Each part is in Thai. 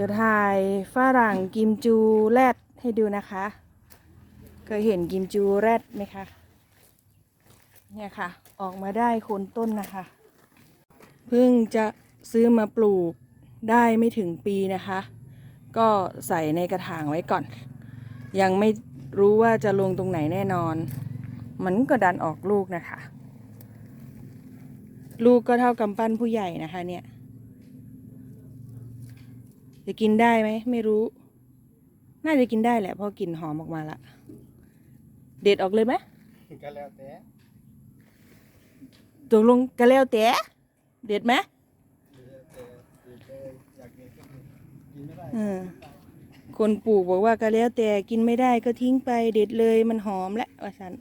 จะถ่ายฝรั่งกิมจูแรดให้ดูนะคะ เคยเห็นกิมจูแรดไหมคะ เนี่ยค่ะ ออกมาได้โคนต้นนะคะ เพิ่งจะซื้อมาปลูกได้ไม่ถึงปีนะคะ ก็ใส่ในกระถางไว้ก่อน ยังไม่รู้ว่าจะลงตรงไหนแน่นอน มันก็ดันออกลูกนะคะ ลูกก็เท่ากำปั้นผู้ใหญ่นะคะเนี่ย จะกินได้ไหมไม่รู้ น่าจะกินได้แหละเพราะกลิ่นหอมออกมาละเด็ดออกเลยไหมก็แล้วแต่ตกลงกันแล้วแต่เด็ดไหมแล้วแต่เลยอยากกินก็กินกินไม่ได้เออคนปลูกบอกว่าก็แล้วแต่กินไม่ได้ก็ทิ้งไปเด็ดเลยมันหอมแล้วว่าสัน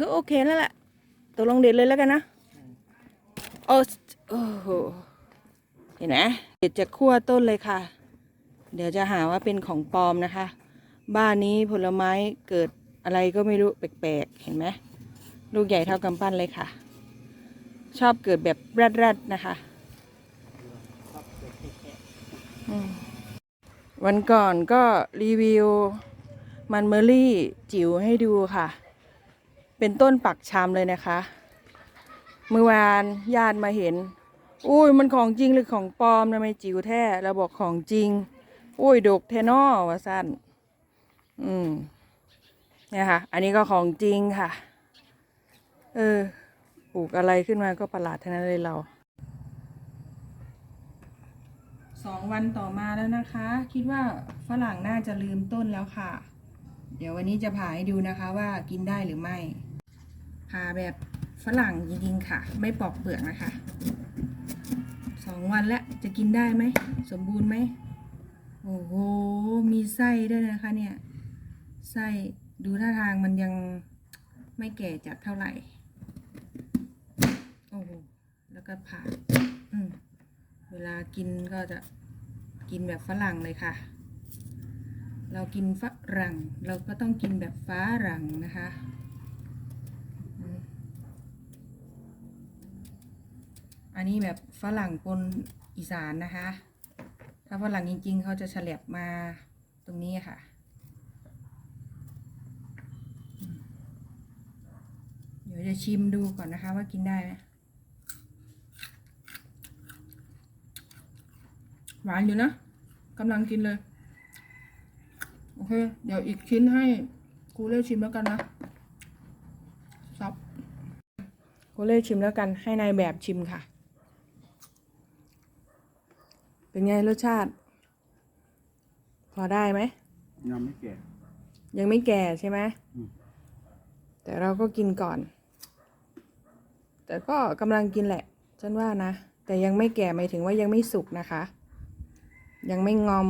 ก็โอเคแล้วล่ะตกลงเด็ดเลยแล้วกันนะโอ้โอ้โห เห็นไหมเด็ดจากขั้วต้นเลยค่ะ เดี๋ยวจะหาว่าเป็นของปลอมนะคะ บ้านนี้ผลไม้เกิดอะไรก็ไม่รู้แปลกๆ เห็นไหมลูกใหญ่เท่ากำปั้นเลยค่ะ ชอบเกิดแบบแรดๆนะคะวันก่อนก็รีวิวมันเมอรี่จิ๋วให้ดูค่ะ เป็นต้นปักชามเลยนะคะ เมื่อวานญาติมาเห็น อุ้ยมันของจริงหรือของปลอมทำไมจิ๋วแท้เราบอกของจริง อุ้ยดกแทนอวะสั้นอืมเนี่ยค่ะ อันนี้ก็ของจริงค่ะ เออปลูกอะไรขึ้นมาก็ประหลาดทั้งนั้นเลยเราสองวันต่อมาแล้วนะคะ คิดว่าฝรั่งน่าจะลืมต้นแล้วค่ะ เดี๋ยววันนี้จะผ่าให้ดูนะคะว่ากินได้หรือไม่ผ่าแบบฝรั่งจริงๆค่ะ ไม่ปอกเปลือกนะคะ องวันแล้วจะกินได้ไหม สมบูรณ์ไหม โอ้โห มีไส้ด้วยนะคะเนี่ย ไส้ดูท่าทางมันยังไม่แก่จัดเท่าไหร่ โอ้โห แล้วก็ผ่าอืมเวลากินก็จะกินแบบฝรั่งเลยค่ะ เรากินฝรั่ง เราก็ต้องกินแบบฟ้ารั่งนะคะอืม อันนี้แบบฝรั่งปนอีสานนะคะ ถ้าฝรั่งจริงๆ เขาจะฉลับมาตรงนี้ค่ะ เดี๋ยวจะชิมดูก่อนนะคะว่ากินได้ไหมหวานอยู่นะกำลังกินเลย โอเค เดี๋ยวอีกชิ้นให้ครูเล่ชิมแล้วกันนะซับครูเล่ชิมแล้วกันให้นายแบบชิมค่ะ เป็นไงรสชาติ พอได้ไหมยังไม่แก่ยังไม่แก่ใช่ไหมอืมแต่เราก็กินก่อน แต่ก็กำลังกินแหละ ฉันว่านะ แต่ยังไม่แก่หมายถึงว่ายังไม่สุกนะคะ ยังไม่งอม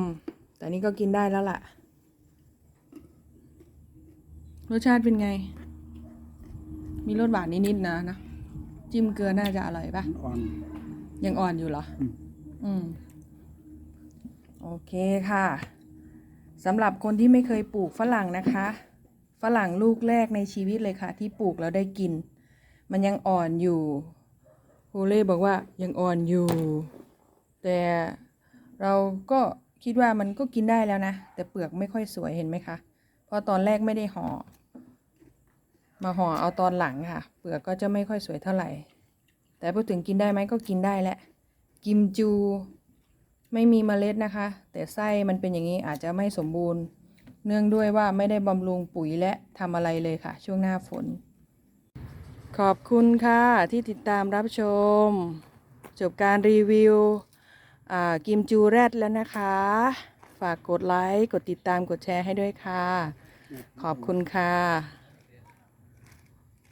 แต่นี่ก็กินได้แล้วล่ะ รสชาติเป็นไง มีรสหวานนิดๆนะนะ จิ้มเกลือน่าจะอร่อยปะมันอ่อนยังอ่อนอยู่เหรอ อืมอืม โอเคค่ะสำหรับคนที่ไม่เคยปลูกฝรั่งนะคะ ฝรั่งลูกแรกในชีวิตเลยค่ะ ที่ปลูกแล้วได้กิน มันยังอ่อนอยู่โฮเล่บอกว่ายังอ่อนอยู่ แต่เราก็คิดว่ามันก็กินได้แล้วนะ แต่เปลือกไม่ค่อยสวยเห็นไหมคะเพราะตอนแรกไม่ได้ห่อมาห่อเอาตอนหลังค่ะ เปลือกก็จะไม่ค่อยสวยเท่าไหร่ แต่พูดถึงกินได้ไหมก็กินได้แหละกิมจู ไม่มีเมล็ดนะคะ แต่ไส้มันเป็นอย่างนี้อาจจะไม่สมบูรณ์ เนื่องด้วยว่าไม่ได้บำรุงปุ๋ยและทำอะไรเลยค่ะ ช่วงหน้าฝน ขอบคุณค่ะที่ติดตามรับชม จบการรีวิวกิมจูแรดแล้วนะคะ ฝากกดไลค์ กดติดตามกดแชร์ให้ด้วยค่ะ ขอบคุณค่ะ